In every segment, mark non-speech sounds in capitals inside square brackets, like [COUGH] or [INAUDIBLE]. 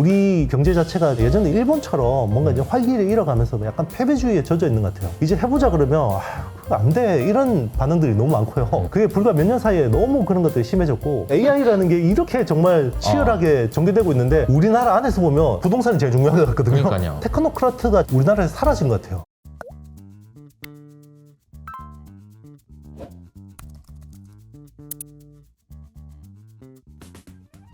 우리 경제 자체가 예전에 일본처럼 뭔가 이제 활기를 잃어가면서 약간 패배주의에 젖어 있는 것 같아요. 이제 해보자 그러면 아휴, 그거 안 돼. 이런 반응들이 너무 많고요. 그게 불과 몇 년 사이에 너무 그런 것들이 심해졌고 AI라는 게 이렇게 정말 치열하게 전개되고 있는데 우리나라 안에서 보면 부동산이 제일 중요한 것 같거든요. 그러니까요. 테크노크라트가 우리나라에서 사라진 것 같아요.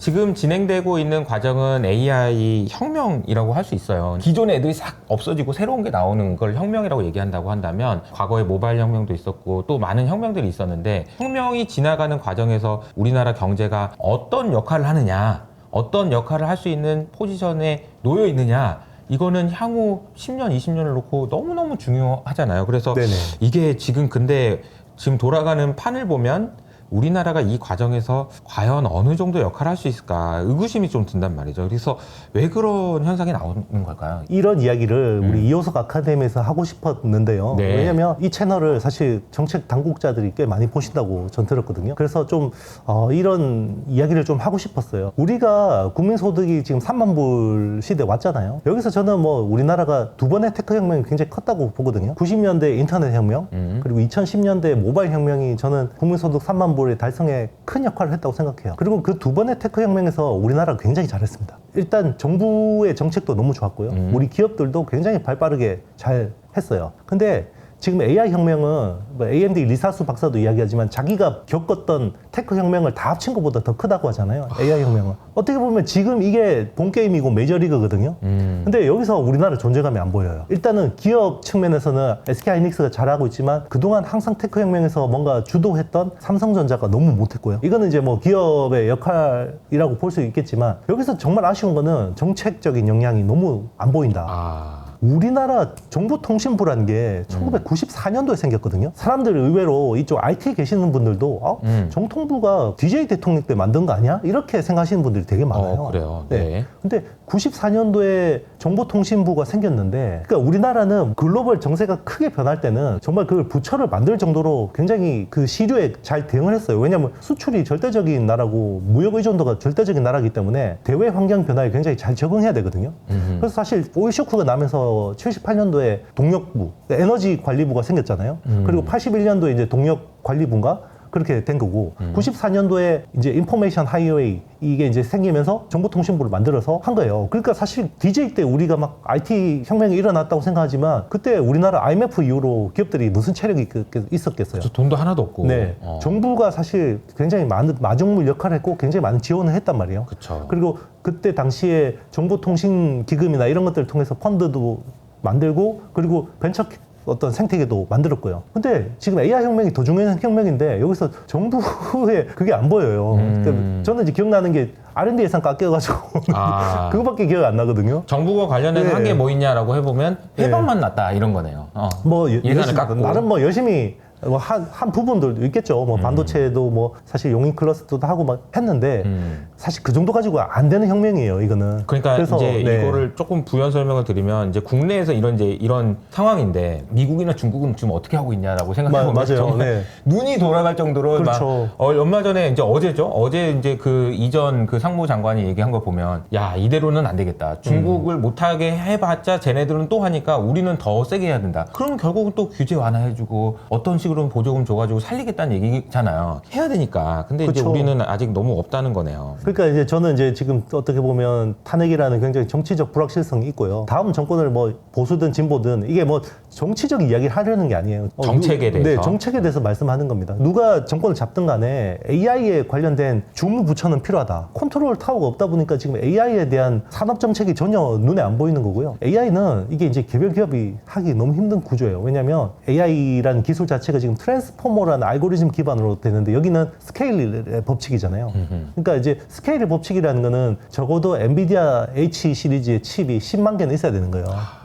지금 진행되고 있는 과정은 AI 혁명이라고 할 수 있어요. 기존의 애들이 싹 없어지고 새로운 게 나오는 걸 혁명이라고 얘기한다고 한다면 과거에 모바일 혁명도 있었고 또 많은 혁명들이 있었는데 혁명이 지나가는 과정에서 우리나라 경제가 어떤 역할을 하느냐, 어떤 역할을 할 수 있는 포지션에 놓여 있느냐, 이거는 향후 10년, 20년을 놓고 너무너무 중요하잖아요. 그래서 네네. 이게 지금 근데 지금 돌아가는 판을 보면 우리나라가 이 과정에서 과연 어느 정도 역할을 할 수 있을까 의구심이 좀 든단 말이죠. 그래서 왜 그런 현상이 나오는 걸까요? 이런 이야기를 우리 이호석 아카데미에서 하고 싶었는데요. 음. 네. 왜냐면 이 채널을 사실 정책 당국자들이 꽤 많이 보신다고 전 들었거든요. 그래서 좀 어, 이런 이야기를 좀 하고 싶었어요. 우리가 국민소득이 지금 3만 불 시대 왔잖아요. 여기서 저는 뭐 우리나라가 두 번의 테크 혁명이 굉장히 컸다고 보거든요. 90년대 인터넷 혁명, 음. 그리고 2010년대 모바일 혁명이 저는 국민소득 3만 불의 달성에 큰 역할을 했다고 생각해요. 그리고 그 두 번의 테크 혁명에서 우리나라가 굉장히 잘했습니다. 일단 정부의 정책도 너무 좋았고요. 음. 우리 기업들도 굉장히 발빠르게 잘 했어요. 근데 지금 AI 혁명은 뭐 AMD 리사수 박사도 이야기하지만 자기가 겪었던 테크 혁명을 다 합친 것보다 더 크다고 하잖아요. AI 혁명은. 어떻게 보면 지금 이게 본 게임이고 메이저리그거든요. 음. 근데 여기서 우리나라 존재감이 안 보여요. 일단은 기업 측면에서는 SK 하이닉스가 잘하고 있지만 그동안 항상 테크 혁명에서 뭔가 주도했던 삼성전자가 너무 못했고요. 이거는 이제 뭐 기업의 역할이라고 볼 수 있겠지만 여기서 정말 아쉬운 거는 정책적인 영향이 너무 안 보인다. 아. 우리나라 정보통신부라는 게 1994년도에 생겼거든요. 사람들 의외로 이쪽 IT에 계시는 분들도 어? 음. 정통부가 DJ 대통령 때 만든 거 아니야? 이렇게 생각하시는 분들이 되게 많아요. 어, 그래요. 네. 네. 근데 94년도에 정보통신부가 생겼는데, 그러니까 우리나라는 글로벌 정세가 크게 변할 때는 정말 그 부처를 만들 정도로 굉장히 그 시류에 잘 대응을 했어요. 왜냐하면 수출이 절대적인 나라고 무역 의존도가 절대적인 나라이기 때문에 대외 환경 변화에 굉장히 잘 적응해야 되거든요. 음흠. 그래서 사실 오일 쇼크가 나면서 78년도에 동력부, 에너지 관리부가 생겼잖아요. 음. 그리고 81년도에 이제 동력 관리부인가? 그렇게 된 거고, 음. 94년도에 이제 인포메이션 하이웨이 이게 이제 생기면서 정보통신부를 만들어서 한 거예요. 그러니까 사실 DJ 때 우리가 막 IT 혁명이 일어났다고 생각하지만 그때 우리나라 IMF 이후로 기업들이 무슨 체력이 그- 그- 있었겠어요. 저 돈도 하나도 없고. 네. 어. 정부가 사실 굉장히 많은 마중물 역할을 했고 굉장히 많은 지원을 했단 말이에요. 그쵸. 그리고 그때 당시에 정보통신 기금이나 이런 것들을 통해서 펀드도 만들고 그리고 벤처 어떤 생태계도 만들었고요. 근데 지금 AI 혁명이 더 중요한 혁명인데 여기서 정부의 그게 안 보여요. 음. 그러니까 저는 이제 기억나는 게 R&D 예산 깎여가지고 아. [LAUGHS] 그거밖에 기억 안 나거든요. 정부가 관련해서 네. 한게 뭐 있냐라고 해보면 해방만 났다 이런 거네요. 어. 뭐 여- 예산을 열심히- 깎고. 나름 뭐 열심히 뭐 한, 한 부분들도 있겠죠. 음. 뭐 반도체도 뭐 사실 용인 클러스터도 하고 막 했는데 음. 사실 그 정도 가지고 안 되는 혁명이에요. 이거는. 그러니까 그래서, 이제 네. 이거를 조금 부연 설명을 드리면 이제 국내에서 이런 이제 이런 상황인데 미국이나 중국은 지금 어떻게 하고 있냐라고 생각해 보면 마- 맞아요. 네. [LAUGHS] 눈이 돌아갈 정도로 그렇죠. 막 어, 얼마 전에 이제 어제죠. 어제 이제 그 이전 그 상무 장관이 얘기한 거 보면 야 이대로는 안 되겠다. 중국을 못하게 해봤자 쟤네들은 또 하니까 우리는 더 세게 해야 된다. 그럼 결국은 또 규제 완화해주고 어떤 식으로 보조금 줘가지고 살리겠다는 얘기잖아요. 해야 되니까. 근데 이제 그쵸. 우리는 아직 너무 없다는 거네요. 그러니까 이제 저는 이제 지금 어떻게 보면 탄핵이라는 굉장히 정치적 불확실성이 있고요. 다음 정권을 뭐 보수든 진보든 이게 뭐 정치적 이야기를 하려는 게 아니에요. 어, 정책에 누- 대해서? 네, 정책에 대해서 말씀하는 겁니다. 누가 정권을 잡든 간에 AI에 관련된 주무 부처는 필요하다. 컨트롤 타워가 없다 보니까 지금 AI에 대한 산업 정책이 전혀 눈에 안 보이는 거고요. AI는 이게 이제 개별 기업이 하기 너무 힘든 구조예요. 왜냐하면 AI라는 기술 자체가 지금 트랜스포머라는 알고리즘 기반으로 되는데 여기는 스케일의 법칙이잖아요. 그러니까 이제 스케일의 법칙이라는 거는 적어도 엔비디아 H 시리즈의 칩이 10만 개는 있어야 되는 거예요.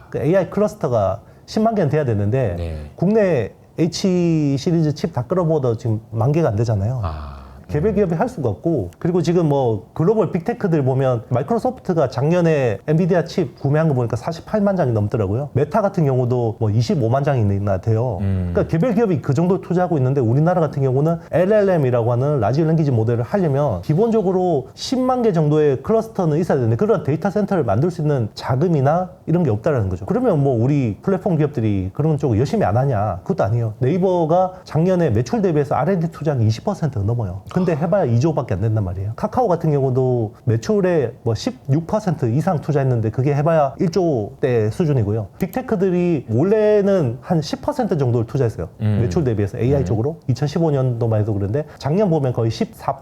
그 AI 클러스터가 10만 개는 돼야 되는데 네. 국내 H 시리즈 칩 다 끌어모아도 지금 만 개가 안 되잖아요. 아. 개별 기업이 할 수가 없고 그리고 지금 뭐 글로벌 빅테크들 보면 마이크로소프트가 작년에 엔비디아 칩 구매한 거 보니까 48만 장이 넘더라고요. 메타 같은 경우도 뭐 25만 장이나 돼요. 음. 그러니까 개별 기업이 그 정도 투자하고 있는데 우리나라 같은 경우는 LLM이라고 하는 라지 랭귀지 모델을 하려면 기본적으로 10만 개 정도의 클러스터는 있어야 되는데 그런 데이터 센터를 만들 수 있는 자금이나 이런 게 없다라는 거죠. 그러면 뭐 우리 플랫폼 기업들이 그런 쪽을 열심히 안 하냐? 그것도 아니에요. 네이버가 작년에 매출 대비해서 R&D 투자한 20% 넘어요. 근데 해봐야 2조밖에 안 된단 말이에요. 카카오 같은 경우도 매출의 뭐 16% 이상 투자했는데 그게 해봐야 1조대 수준이고요. 빅테크들이 원래는 한 10% 정도를 투자했어요. 음. 매출 대비해서 AI 쪽으로 2015년도만 해도 그런데 작년 보면 거의 14%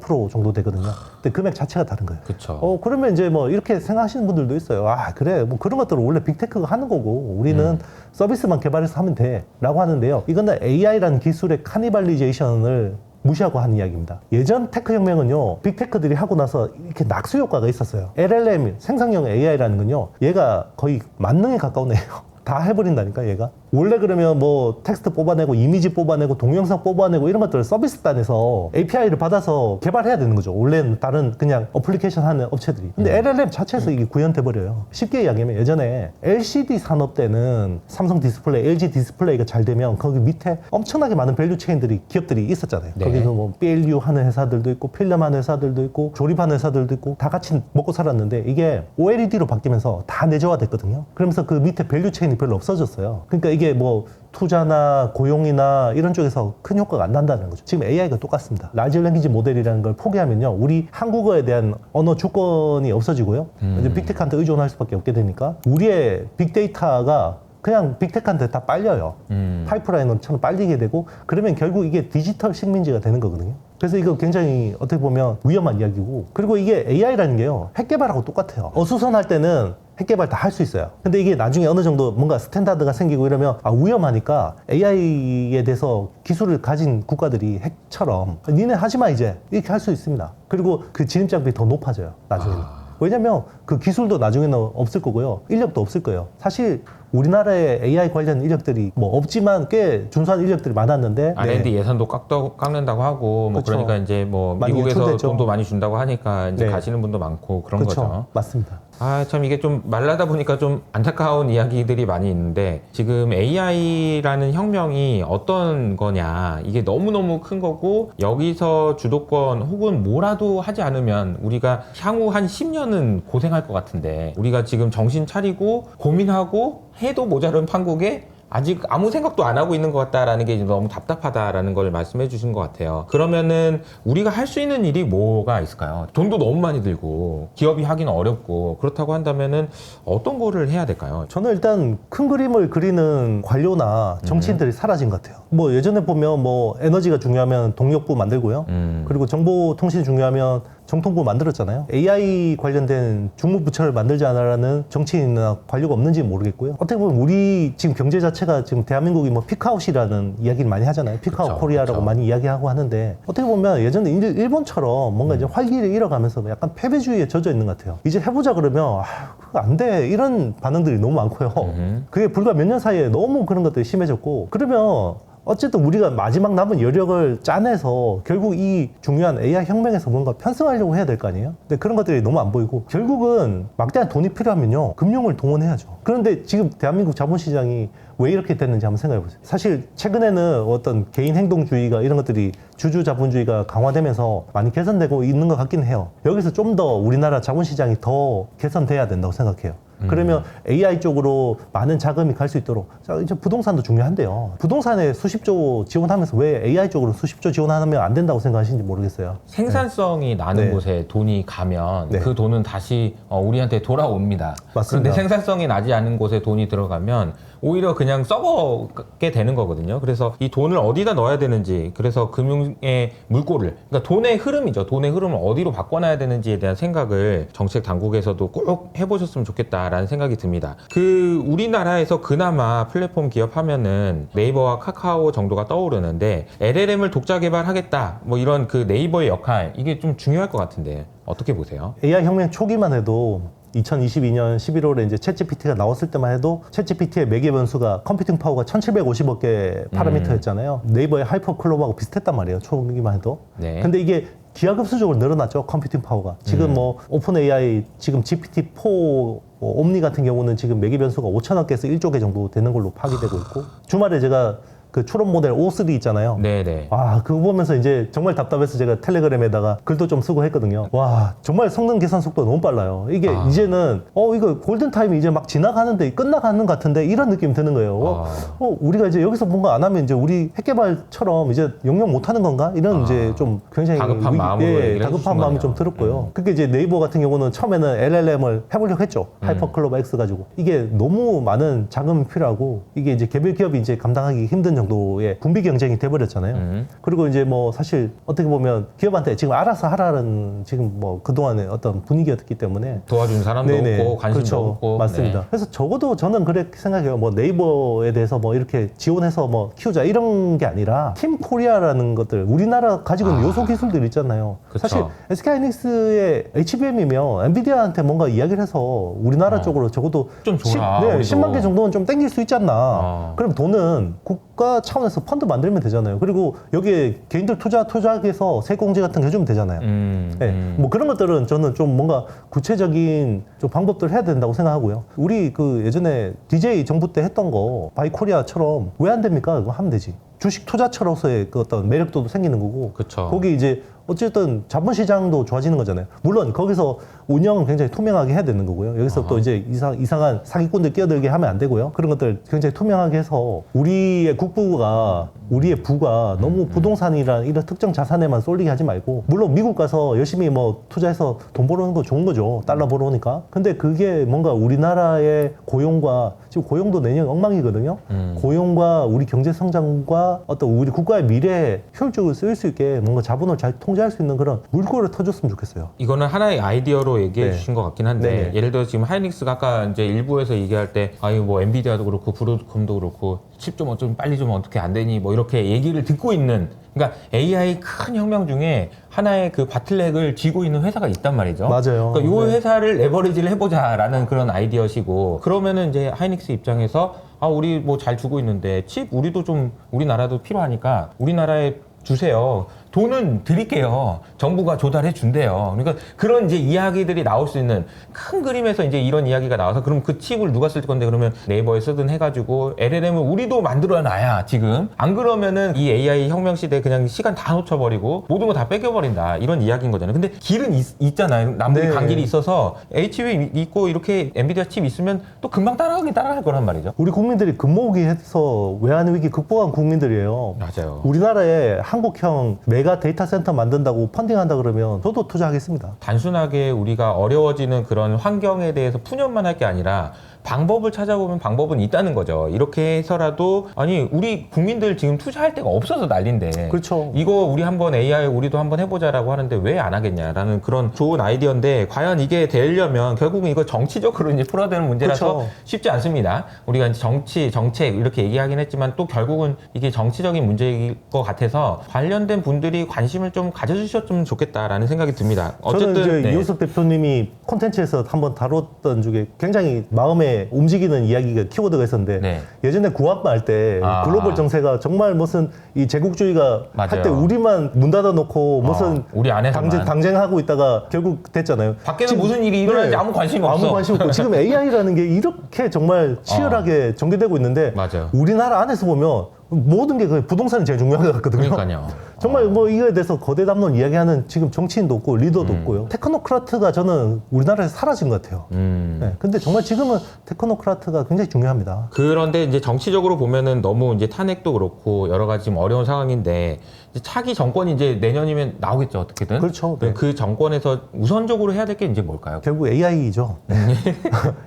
15% 정도 되거든요. 근데 금액 자체가 다른 거예요. 그쵸. 어 그러면 이제 뭐 이렇게 생각하시는 분들도 있어요. 아 그래 뭐 그런 것들은 원래 빅테크가 하는 거고 우리는 서비스만 개발해서 하면 돼라고 하는데요. 이거는 AI라는 기술의 카니발리제이션을 무시하고 하는 이야기입니다. 예전 테크 혁명은요, 빅테크들이 하고 나서 이렇게 낙수 효과가 있었어요. LLM, 생성형 AI라는 건요, 얘가 거의 만능에 가까운 애예요. [LAUGHS] 다 해버린다니까 얘가 원래 그러면 뭐 텍스트 뽑아내고 이미지 뽑아내고 동영상 뽑아내고 이런 것들을 서비스 단에서 API를 받아서 개발해야 되는 거죠 원래는 다른 그냥 어플리케이션 하는 업체들이 근데 LLM 자체에서 이게 구현돼 버려요 쉽게 이야기하면 예전에 LCD 산업 때는 삼성 디스플레이, LG 디스플레이가 잘 되면 거기 밑에 엄청나게 많은 밸류 체인들이 기업들이 있었잖아요 네. 거기서 뭐 PLU 하는 회사들도 있고 필름 하는 회사들도 있고 조립하는 회사들도 있고 다 같이 먹고 살았는데 이게 OLED로 바뀌면서 다 내재화됐거든요. 그러면서 그 밑에 밸류 체인이 별로 없어졌어요. 그러니까 이게 뭐 투자나 고용이나 이런 쪽에서 큰 효과가 안 난다는 거죠. 지금 AI가 똑같습니다. 라지 랭귀지 모델이라는 걸 포기하면요. 우리 한국어에 대한 언어 주권이 없어지고요. 이제 빅테크한테 의존할 수밖에 없게 되니까 우리의 빅데이터가 그냥 빅테크한테 다 빨려요. 음. 파이프라인처럼 빨리게 되고 그러면 결국 이게 디지털 식민지가 되는 거거든요. 그래서 이거 굉장히 어떻게 보면 위험한 이야기고 그리고 이게 AI라는 게요 핵 개발하고 똑같아요. 어수선할 때는 핵 개발 다 할 수 있어요. 근데 이게 나중에 어느 정도 뭔가 스탠다드가 생기고 이러면 아 위험하니까 AI에 대해서 기술을 가진 국가들이 핵처럼 니네 하지 마 이제 이렇게 할 수 있습니다. 그리고 그 진입장벽이 더 높아져요 나중에는. 왜냐면 그 기술도 나중에는 없을 거고요. 인력도 없을 거예요. 사실 우리나라에 AI 관련 인력들이 뭐 없지만 꽤 준수한 인력들이 많았는데 R&D 네. 예산도 깎다, 깎는다고 하고 뭐 그쵸. 그러니까 이제 뭐 많이 미국에서 유출됐죠. 돈도 많이 준다고 하니까 이제 네. 가시는 분도 많고 그런 그렇죠. 거죠. 맞습니다. 아, 참 이게 좀 말라다 보니까 좀 안타까운 이야기들이 많이 있는데 지금 AI라는 혁명이 어떤 거냐. 이게 너무너무 큰 거고 여기서 주도권 혹은 뭐라도 하지 않으면 우리가 향후 한 10년은 고생할 것 같은데 우리가 지금 정신 차리고 고민하고 해도 모자른 판국에 아직 아무 생각도 안 하고 있는 것 같다라는 게 너무 답답하다라는 걸 말씀해 주신 것 같아요. 그러면은 우리가 할 수 있는 일이 뭐가 있을까요? 돈도 너무 많이 들고 기업이 하기는 어렵고 그렇다고 한다면은 어떤 거를 해야 될까요? 저는 일단 큰 그림을 그리는 관료나 정치인들이 사라진 것 같아요. 뭐 예전에 보면 뭐 에너지가 중요하면 동력부 만들고요. 음. 그리고 정보통신 중요하면 정통부 만들었잖아요. AI 관련된 중무부처를 만들지 않으라는 정치인이나 관료가 없는지 모르겠고요. 어떻게 보면 우리 지금 경제 자체가 지금 대한민국이 뭐 피크아웃이라는 이야기를 많이 하잖아요. 피크아웃 그쵸, 코리아라고 그쵸. 많이 이야기하고 하는데 어떻게 보면 예전에 일- 일본처럼 뭔가 이제 활기를 잃어가면서 약간 패배주의에 젖어 있는 것 같아요. 이제 해보자 그러면 아, 그거 안 돼. 이런 반응들이 너무 많고요. 음흠. 그게 불과 몇 년 사이에 너무 그런 것들이 심해졌고 그러면 어쨌든 우리가 마지막 남은 여력을 짜내서 결국 이 중요한 AI 혁명에서 뭔가 편승하려고 해야 될 거 아니에요? 근데 그런 것들이 너무 안 보이고 결국은 막대한 돈이 필요하면요 금융을 동원해야죠. 그런데 지금 대한민국 자본시장이 왜 이렇게 됐는지 한번 생각해 보세요. 사실 최근에는 어떤 개인 행동주의가 이런 것들이 주주 자본주의가 강화되면서 많이 개선되고 있는 것 같긴 해요. 여기서 좀 더 우리나라 자본시장이 더 개선돼야 된다고 생각해요. 그러면 AI 쪽으로 많은 자금이 갈 수 있도록 자 이제 부동산도 중요한데요. 부동산에 수십조 지원하면서 왜 AI 쪽으로 수십조 지원하면 안 된다고 생각하시는지 모르겠어요. 생산성이 나는 네. 곳에 돈이 가면 네. 그 돈은 다시 어, 우리한테 돌아옵니다. 맞습니다. 그런데 생산성이 나지 않은 곳에 돈이 들어가면 오히려 그냥 썩어게 되는 거거든요. 그래서 이 돈을 어디다 넣어야 되는지, 그래서 금융의 물꼬를, 그러니까 돈의 흐름이죠. 돈의 흐름을 어디로 바꿔놔야 되는지에 대한 생각을 정책 당국에서도 꼭 해보셨으면 좋겠다 라는 생각이 듭니다. 그 우리나라에서 그나마 플랫폼 기업 하면은 네이버와 카카오 정도가 떠오르는데 LLM을 독자 개발하겠다, 뭐 이런 그 네이버의 역할 이게 좀 중요할 것 같은데 어떻게 보세요? AI 혁명 초기만 해도 2022년 11월에 이제 챗GPT가 나왔을 때만 해도 챗GPT의 매개 변수가 컴퓨팅 파워가 1750억 개 파라미터였잖아요. 네이버의 하이퍼클럽하고 비슷했단 말이에요. 초기만 해도. 네. 근데 이게 기하급수적으로 늘어났죠. 컴퓨팅 파워가. 지금 음. 뭐 오픈 AI 지금 GPT-4 뭐 옴니 같은 경우는 지금 매개 변수가 5천억 개에서 1조 개 정도 되는 걸로 파기되고 있고 주말에 제가 그 추론 모델 O3 있잖아요. 네네. 와, 그거 보면서 이제 정말 답답해서 제가 텔레그램에다가 글도 좀 쓰고 했거든요. 와, 정말 성능 계산 속도가 너무 빨라요. 이게 아. 이제는, 어, 이거 골든타임이 이제 막 지나가는데, 끝나가는 것 같은데, 이런 느낌이 드는 거예요. 어, 아. 어, 우리가 이제 여기서 뭔가 안 하면 이제 우리 핵개발처럼 이제 영영 못 하는 건가? 이런 아. 이제 좀 굉장히. 다급한 마음으로 예, 다급한 마음이 거네요. 좀 들었고요. 그게 이제 네이버 같은 경우는 처음에는 LLM을 해보려고 했죠. 음. 하이퍼클로버 X 가지고. 이게 너무 많은 자금이 필요하고, 이게 이제 개별 기업이 이제 감당하기 힘든 정도의 분비 경쟁이 돼버렸잖아요. 음. 그리고 이제 뭐 사실 어떻게 보면 기업한테 지금 알아서 하라는 지금 뭐 그동안의 어떤 분위기였기 때문에 도와준 사람도 네네. 없고 관심도 그렇죠. 없고. 맞습니다. 네. 그래서 적어도 저는 그렇게 생각해요. 뭐 네이버에 대해서 뭐 이렇게 지원해서 뭐 키우자 이런 게 아니라 팀 코리아라는 것들 우리나라 가지고 있는 아. 요소 기술들 있잖아요. 그쵸. 사실 SK 하이닉스의 HBM이면 엔비디아한테 뭔가 이야기를 해서 우리나라 어. 쪽으로 적어도 좀 줘라, 네, 우리도. 10만 개 정도는 좀 땡길 수 있지 않나. 어. 그럼 돈은 국가 차원에서 펀드 만들면 되잖아요. 그리고 여기에 개인들 투자 투자해서 세공제 같은 거 해주면 되잖아요. 음, 네, 음. 뭐 그런 것들은 저는 좀 뭔가 구체적인 좀 방법들을 해야 된다고 생각하고요. 우리 그 예전에 DJ 정부 때 했던 거 바이코리아처럼 왜 안 됩니까? 그거 하면 되지. 주식 투자처로서의 그 어떤 매력도 생기는 거고. 그쵸. 거기 이제 어쨌든 자본시장도 좋아지는 거잖아요. 물론 거기서 운영은 굉장히 투명하게 해야 되는 거고요. 여기서 또 이제 이상, 이상한 사기꾼들 끼어들게 하면 안 되고요. 그런 것들 굉장히 투명하게 해서 우리의 국부가 우리의 부가 너무 부동산이란 이런 특정 자산에만 쏠리게 하지 말고 물론 미국 가서 열심히 뭐 투자해서 돈 벌어오는 거 좋은 거죠. 달러 벌어오니까. 근데 그게 뭔가 우리나라의 고용과 지금 고용도 내년 엉망이거든요. 음. 고용과 우리 경제 성장과 어떤 우리 국가의 미래에 효율적으로 쓰일 수 있게 뭔가 자본을 잘 통제 할 수 있는 그런 물꼬를 터줬으면 좋겠어요. 이거는 하나의 아이디어로 얘기해 네. 주신 것 같긴 한데 네네. 예를 들어 지금 하이닉스가 아까 이제 일부에서 얘기할 때 아니 뭐 엔비디아도 그렇고 브로드컴도 그렇고 칩 좀 어좀 빨리 좀 어떻게 안 되니 뭐 이렇게 얘기를 듣고 있는 그러니까 AI 큰 혁명 중에 하나의 그 바틀렉을 쥐고 있는 회사가 있단 말이죠. 맞아요. 그러니까 요 네. 회사를 레버리지를 해보자라는 그런 아이디어시고 그러면은 이제 하이닉스 입장에서 아 우리 뭐 잘 주고 있는데 칩 우리도 좀 우리나라도 필요하니까 우리나라에 주세요. 돈은 드릴게요. 정부가 조달해 준대요. 그러니까 그런 이제 이야기들이 나올 수 있는 큰 그림에서 이제 이런 이야기가 나와서 그럼 그 칩을 누가 쓸 건데 그러면 네이버에 쓰든 해가지고 LLM을 우리도 만들어 놔야 지금 안 그러면은 이 AI 혁명 시대에 그냥 시간 다 놓쳐버리고 모든 거 다 뺏겨버린다 이런 이야기인 거잖아요. 근데 길은 있, 잖아요 남북이 네. 간 길이 있어서 HB 있고 이렇게 엔비디아 칩 있으면 또 금방 따라가긴 따라갈 거란 말이죠. 우리 국민들이 금모으기 해서 외환 위기 극복한 국민들이에요. 맞아요. 우리나라에 한국형 메가 데이터 센터 만든다고 펀딩한다 그러면 저도 투자하겠습니다. 단순하게 우리가 어려워지는 그런 환경에 대해서 푸념만 할 게 아니라 방법을 찾아보면 방법은 있다는 거죠. 이렇게 해서라도 아니 우리 국민들 지금 투자할 데가 없어서 난린데 그렇죠. 이거 우리 한번 AI 우리도 한번 해보자라고 하는데 왜 안 하겠냐라는 그런 좋은 아이디어인데 과연 이게 되려면 결국은 이거 정치적으로 이제 풀어야 되는 문제라서 그쵸. 쉽지 않습니다. 우리가 이제 정치, 정책 이렇게 얘기하긴 했지만 또 결국은 이게 정치적인 문제일 것 같아서 관련된 분들이 관심을 좀 가져주셨으면 좋겠다라는 생각이 듭니다. 어쨌든 저는 이제 네. 이호석 대표님이 콘텐츠에서 한번 다뤘던 중에 굉장히 마음에 움직이는 이야기가 키워드가 있었는데 네. 예전에 구합만 할 때 아. 글로벌 정세가 정말 무슨 이 제국주의가 할때 맞아요. 우리만 문 닫아놓고 무슨 어, 우리 안에서만. 당쟁, 당쟁하고 있다가 결국 됐잖아요. 밖에는 무슨 일이 일어나는지 아무 관심이 없어. 아무 관심 없고 지금 [LAUGHS] AI라는 게 이렇게 정말 치열하게 전개되고 있는데 맞아요. 우리나라 안에서 보면 모든 게그 부동산이 제일 중요한 것 같거든요. 그러니까요. [LAUGHS] 정말 뭐 이거에 대해서 거대 담론 이야기하는 지금 정치인도 없고 리더도 없고요. 테크노크라트가 저는 우리나라에서 사라진 것 같아요. 음. 네, 근데 정말 지금은 테크노크라트가 굉장히 중요합니다. 그런데 이제 정치적으로 보면은 너무 이제 탄핵도 그렇고 여러 가지 지금 어려운 상황인데 이제 차기 정권이 이제 내년이면 나오겠죠 어떻게든. 그렇죠. 네. 그 정권에서 우선적으로 해야 될 게 이제 뭘까요? 결국 AI죠. 네.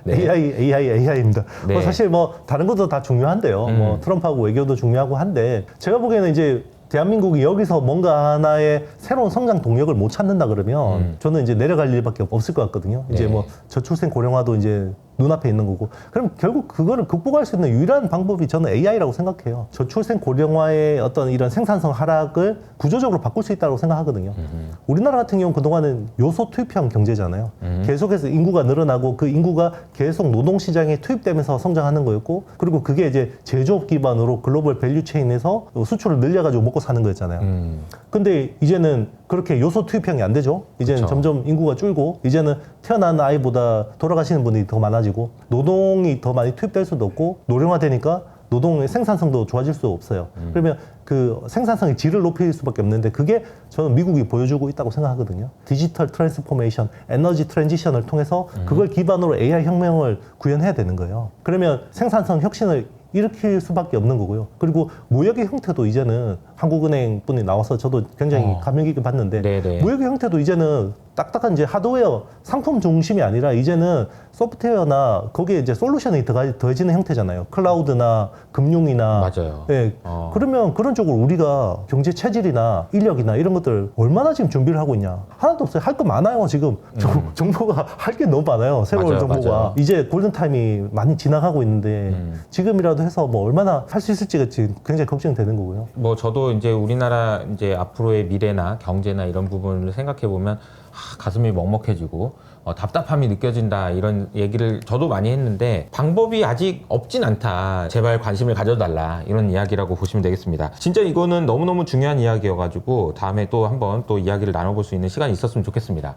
[LAUGHS] AI, AI, AI입니다. 네. 뭐 사실 뭐 다른 것도 다 중요한데요. 음. 뭐 트럼프하고 외교도 중요하고 한데 제가 보기에는 이제 대한민국이 여기서 뭔가 하나의 새로운 성장 동력을 못 찾는다 그러면 음. 저는 이제 내려갈 일밖에 없을 것 같거든요. 이제 네. 뭐 저출생 고령화도 이제 눈앞에 있는 거고. 그럼 결국 그거를 극복할 수 있는 유일한 방법이 저는 AI라고 생각해요. 저출생 고령화의 어떤 이런 생산성 하락을 구조적으로 바꿀 수 있다고 생각하거든요. 우리나라 같은 경우는 그동안은 요소 투입형 경제잖아요. 계속해서 인구가 늘어나고 그 인구가 계속 노동 시장에 투입되면서 성장하는 거였고 그리고 그게 이제 제조업 기반으로 글로벌 밸류 체인에서 수출을 늘려 가지고 먹고 사는 거였잖아요. 음. 근데 이제는 그렇게 요소 투입형이 안 되죠. 이제는 그쵸. 점점 인구가 줄고 이제는 태어난 아이보다 돌아가시는 분이 더 많아지고 노동이 더 많이 투입될 수도 없고 노령화되니까 노동의 생산성도 좋아질 수 없어요. 그러면 그 생산성의 질을 높일 수밖에 없는데 그게 저는 미국이 보여주고 있다고 생각하거든요. 디지털 트랜스포메이션, 에너지 트랜지션을 통해서 그걸 기반으로 AI 혁명을 구현해야 되는 거예요. 그러면 생산성 혁신을 일으킬 수밖에 없는 거고요. 그리고 무역의 형태도 이제는 한국은행 분이 나와서 저도 굉장히 어. 감명 깊게 봤는데 네네. 무역의 형태도 이제는 딱딱한 이제 하드웨어 상품 중심이 아니라 이제는 소프트웨어나 거기에 이제 솔루션이 더가- 더해지는 형태잖아요. 클라우드나 금융이나 맞아요. 예. 어. 그러면 그런 쪽으로 우리가 경제 체질이나 인력이나 이런 것들 얼마나 지금 준비를 하고 있냐? 하나도 없어요. 할 거 많아요, 지금. 정- 정보가 [LAUGHS] 할 게 너무 많아요. 새로운 음. 맞아요, 정보가. 맞아요. 이제 골든타임이 많이 지나가고 있는데 음. 지금이라도 해서 뭐 얼마나 할 수 있을지가 지금 굉장히 걱정이 되는 거고요. 뭐 저도 이제 우리나라 이제 앞으로의 미래나 경제나 이런 부분을 생각해 보면 아, 가슴이 먹먹해지고 어, 답답함이 느껴진다 이런 얘기를 저도 많이 했는데 방법이 아직 없진 않다. 제발 관심을 가져달라 이런 이야기라고 보시면 되겠습니다. 진짜 이거는 너무너무 중요한 이야기여가지고 다음에 또 한번 또 이야기를 나눠볼 수 있는 시간이 있었으면 좋겠습니다.